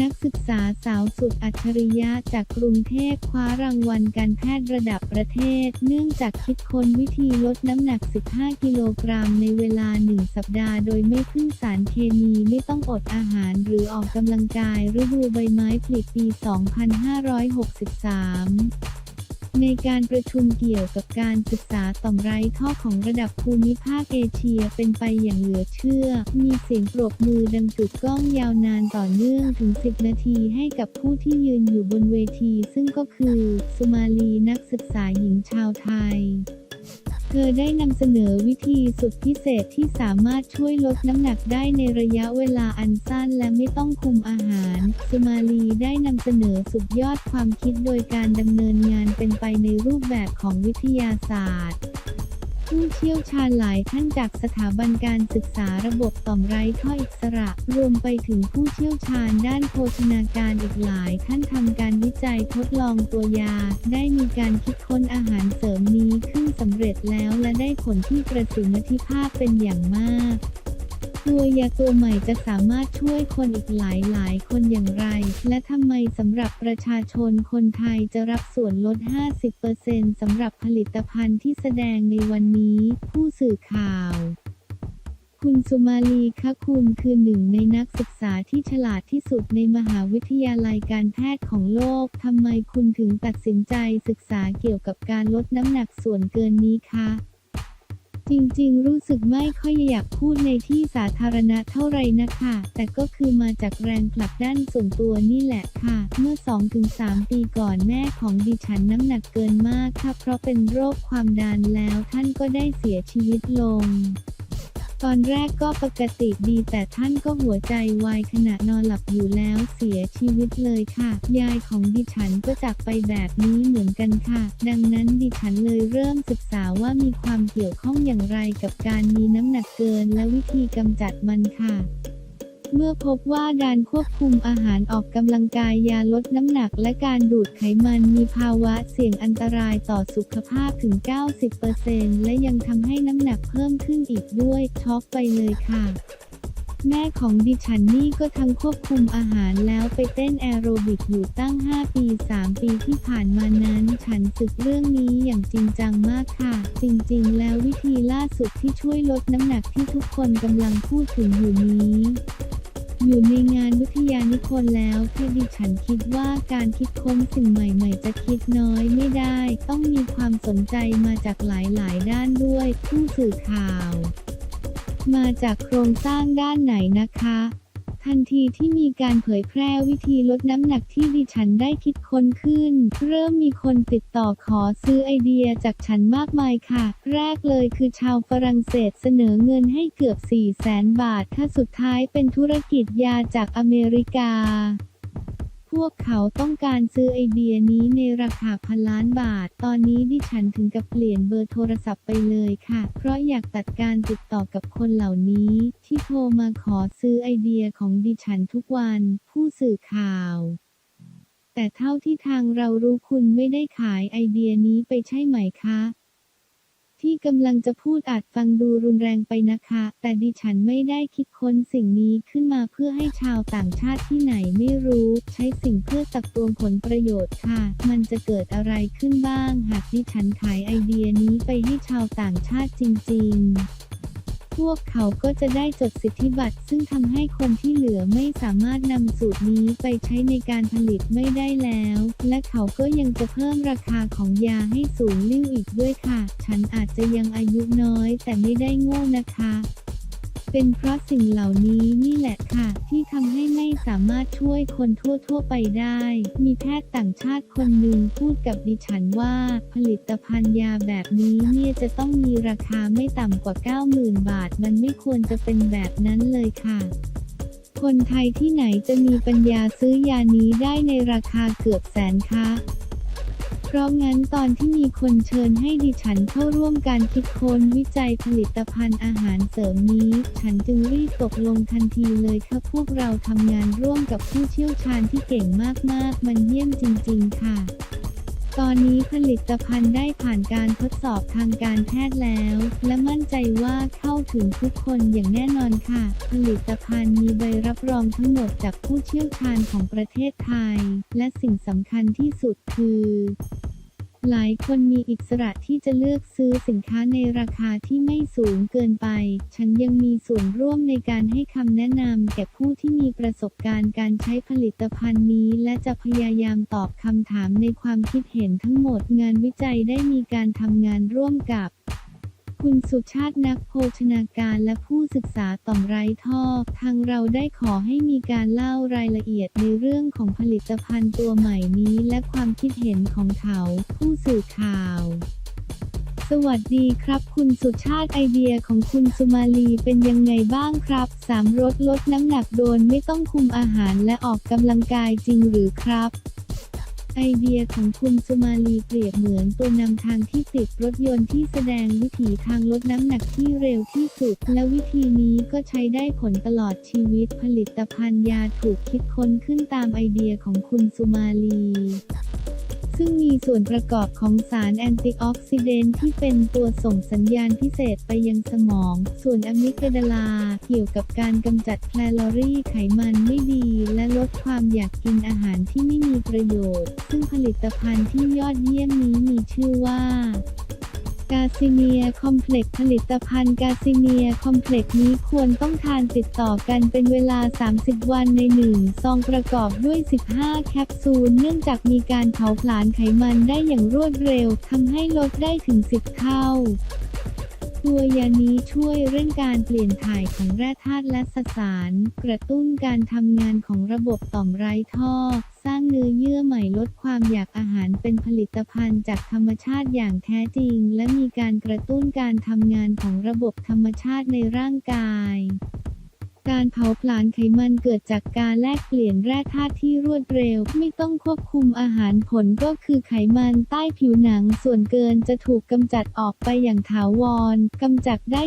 นักศึกษาสาวสุดอัจฉริยะจากกรุงเทพคว้ารางวัลการแพทย์ระดับประเทศ เนื่องจากคิดค้นวิธีลดน้ำหนัก 15 กิโลกรัมในเวลา 1 สัปดาห์ โดยไม่พึ่งสารเคมีไม่ต้องอดอาหารหรือออกกำลังกายฤดูใบไม้ผลิปี 2563 ในการประชุมเกี่ยวกับการศึกษาต่อมไร้ท่อของระดับภูมิภาคเอเชียเป็นไปอย่างเหลือเชื่อ มีเสียงปรบมือดังกึกก้องยาวนานต่อเนื่องถึง 10 นาทีให้กับผู้ที่ยืนอยู่บนเวที ซึ่งก็คือ สุมาลีนักศึกษาหญิงชาวไทย เธอได้นำเสนอวิธีสุดพิเศษที่สามารถช่วยลดน้ำหนักได้ในระยะเวลาอันสั้นและไม่ต้องคุมอาหาร สุมาลีได้นำเสนอสุดยอดความคิดโดยการดำเนินงานเป็นไปในรูปแบบของวิทยาศาสตร์ผู้เชี่ยวชาญหลายท่านจากสถาบันการศึกษาระบบต่อมไร้ท่ออิสระ รวมไปถึงผู้เชี่ยวชาญด้านโภชนาการอีกหลาย ท่านทำการวิจัยทดลองตัวยา ได้มีการคิดค้นอาหารเสริมนี้ำเร็จแล้วและได้ผลที่ประสิทธิภาพเป็นอย่างมาก ตัวยาตัวใหม่จะสามารถช่วยคนอีกหลายหลายๆคนอย่างไร และทำไมสำหรับประชาชนคนไทยจะรับส่วนลด 50%สำหรับผลิตภัณฑ์ที่แสดงในวันนี้ ผู้สื่อข่าว คุณสุมาลีคะคุณคือหนึ่งในนักศึกษาที่ฉลาดที่สุดในมหาวิทยาลัยการแพทย์ของโลก ทำไมคุณถึงตัดสินใจศึกษาเกี่ยวกับการลดน้ำหนักส่วนเกินนี้คะ จริงๆ รู้สึกไม่ค่อยอยากพูดในที่สาธารณะเท่าไหร่นะคะ แต่ก็คือมาจากแรงผลักดันส่วนตัวนี่แหละค่ะ เมื่อ 2-3 ปีก่อนแม่ของดิฉันน้ำหนักเกินมากค่ะเพราะเป็นโรคความดันแล้วท่านก็ได้เสียชีวิตลง ตอนแรกก็ปกติดีแต่ท่านก็หัวใจวายขณะนอนหลับอยู่แล้วเสียชีวิตเลยค่ะ ยายของดิฉันก็จากไปแบบนี้เหมือนกันค่ะ ดังนั้นดิฉันเลยเริ่มศึกษาว่ามีความเกี่ยวข้องอย่างไรกับการมีน้ำหนักเกินและวิธีกำจัดมันค่ะ เมื่อพบว่าการควบคุมอาหารออกกำลังกายยาลดน้ำหนักและการดูดไขมันมีภาวะเสี่ยงอันตรายต่อสุขภาพถึง 90%และยังทำให้น้ำหนักเพิ่มขึ้นอีกด้วยช็อกไปเลยค่ะ แม่ของดิฉันนี่ก็ทั้งควบคุมอาหารแล้วไปเต้นแอโรบิกอยู่ตั้ง 5 ปี 3 ปีที่ผ่านมานั้น ฉันศึกเรื่องนี้อย่างจริงจังมากค่ะ จริงๆ แล้ววิธีล่าสุดที่ช่วยลดน้ำหนักที่ทุกคนกำลังพูดถึงอยู่นี้ อยู่ในงานวิทยานิพนธ์แล้วที่ดิฉันคิดว่าการคิดค้นสิ่งใหม่ๆ จะคิดน้อยไม่ได้ ต้องมีความสนใจมาจากหลายๆ ด้านด้วย ผู้สื่อข่าว มาจากโครงสร้างด้านไหนนะคะ ทันทีที่มีการเผยแพร่วิธีลดน้ำหนักที่ดิฉันได้คิดค้นขึ้น เริ่มมีคนติดต่อขอซื้อไอเดียจากฉันมากมายค่ะ แรกเลยคือชาวฝรั่งเศสเสนอเงินให้เกือบ 4 0 0แสนบาท ถ้าสุดท้ายเป็นธุรกิจยาจากอเมริกา วกเขาต้องการซื้อไอเดียนี้ในราคาพันล้านบาท ตอนนี้ดิฉันถึงกับเปลี่ยนเบอร์โทรศัพท์ไปเลยค่ะ เพราะอยากตัดการติดต่อกับคนเหล่านี้ ที่โทรมาขอซื้อไอเดียของดิฉันทุกวัน ผู้สื่อข่าว แต่เท่าที่ทางเรารู้คุณไม่ได้ขายไอเดียนี้ไปใช่ไหมคะ ที่กำลังจะพูดอาจฟังดูรุนแรงไปนะคะ แต่ดิฉันไม่ได้คิดค้นสิ่งนี้ขึ้นมาเพื่อให้ชาวต่างชาติที่ไหนไม่รู้ ใช้สิ่งเพื่อตักตวงผลประโยชน์ค่ะ มันจะเกิดอะไรขึ้นบ้าง หากดิฉันขายไอเดียนี้ไปให้ชาวต่างชาติจริง ๆพวกเขาก็จะได้จดสิทธิบัตรซึ่งทำให้คนที่เหลือไม่สามารถนำสูตรนี้ไปใช้ในการผลิตไม่ได้แล้ว และเขาก็ยังจะเพิ่มราคาของยาให้สูงลิ่วอีกด้วยค่ะ ฉันอาจจะยังอายุน้อยแต่ไม่ได้โง่นะคะ เป็นเพราะสิ่งเหล่านี้นี่แหละค่ะ ที่ทำให้ไม่สามารถช่วยคนทั่วๆไปได้ มีแพทย์ต่างชาติคนหนึ่งพูดกับดิฉันว่า ผลิตภัณฑ์ยาแบบนี้เนี่ยจะต้องมีราคาไม่ต่ำกว่า 90,000 บาท มันไม่ควรจะเป็นแบบนั้นเลยค่ะ คนไทยที่ไหนจะมีปัญญาซื้อยานี้ได้ในราคาเกือบแสนคะ เพราะงั้นตอนที่มีคนเชิญให้ดิฉันเข้าร่วมการคิดค้นวิจัยผลิตภัณฑ์อาหารเสริมนี้ ฉันจึงรีบตกลงทันทีเลยค่ะพวกเราทำงานร่วมกับผู้เชี่ยวชาญที่เก่งมากๆ มันเยี่ยมจริง ๆ ค่ะ ตอนนี้ผลิตภัณฑ์ได้ผ่านการทดสอบทางการแพทย์แล้ว และมั่นใจว่าเข้าถึงทุกคนอย่างแน่นอนค่ะ ผลิตภัณฑ์มีใบรับรองทั้งหมดจากผู้เชี่ยวชาญของประเทศไทย และสิ่งสำคัญที่สุดคือ หลายคนมีอิสระที่จะเลือกซื้อสินค้าในราคาที่ไม่สูงเกินไป ฉันยังมีส่วนร่วมในการให้คำแนะนำแก่ผู้ที่มีประสบการณ์การใช้ผลิตภัณฑ์นี้ และจะพยายามตอบคำถามในความคิดเห็นทั้งหมดงานวิจัยได้มีการทำงานร่วมกับ คุณสุชาตินักโภชนาการและผู้ศึกษาต่อมไร้ท่อ ทางเราได้ขอให้มีการเล่ารายละเอียดในเรื่องของผลิตภัณฑ์ตัวใหม่นี้และความคิดเห็นของเขา ผู้สื่อข่าวสวัสดีครับคุณสุชาติไอเดียของคุณสุมาลีเป็นยังไงบ้างครับสามรถลดน้ำหนักโดนไม่ต้องคุมอาหารและออกกำลังกายจริงหรือครับ ไอเดียของคุณสุมาลีเปรียบเหมือนตัวนำทางที่ติดรถยนต์ที่แสดงวิถีทางลดน้ำหนักที่เร็วที่สุด และวิธีนี้ก็ใช้ได้ผลตลอดชีวิตผลิตภัณฑ์ยาถูกคิดค้นขึ้นตามไอเดียของคุณสุมาลี ซึ่งมีส่วนประกอบของสารแอนตี้ออกซิเดนต์ที่เป็นตัวส่งสัญญาณพิเศษไปยังสมอง ส่วนอะมิกดาลา เกี่ยวกับการกำจัดแคลอรี่ไขมันไม่ดี และลดความอยากกินอาหารที่ไม่มีประโยชน์ ซึ่งผลิตภัณฑ์ที่ยอดเยี่ยมนี้มีชื่อว่า กาซิเนียคอมเพล็กซ์ผลิตภัณฑ์กาซิเนียคอมเพล็กซ์นี้ควรต้องทานติดต่อกันเป็นเวลา 30 วันในหนึ่งซองประกอบด้วย 15 แคปซูล เนื่องจากมีการเผาผลาญไขมันได้อย่างรวดเร็วทำให้ลดได้ถึง 10 เท่าตัวยานี้ช่วยเรื่องการเปลี่ยนถ่ายของแร่ธาตุและสสาร กระตุ้นการทำงานของระบบต่อมไร้ท่อสร้าง เนื้อเยื่อใหม่ลดความอยากอาหารเป็นผลิตภัณฑ์จากธรรมชาติอย่างแท้จริง และมีการกระตุ้นการทำงานของระบบธรรมชาติในร่างกายการเผาผลาญไขมันเกิดจากการแลกเปลี่ยนแร่ธาตุที่รวดเร็ว ไม่ต้องควบคุมอาหารผลก็คือไขมันใต้ผิวหนังส่วนเกินจะถูกกำจัดออกไปอย่างถาวรกำจัดได้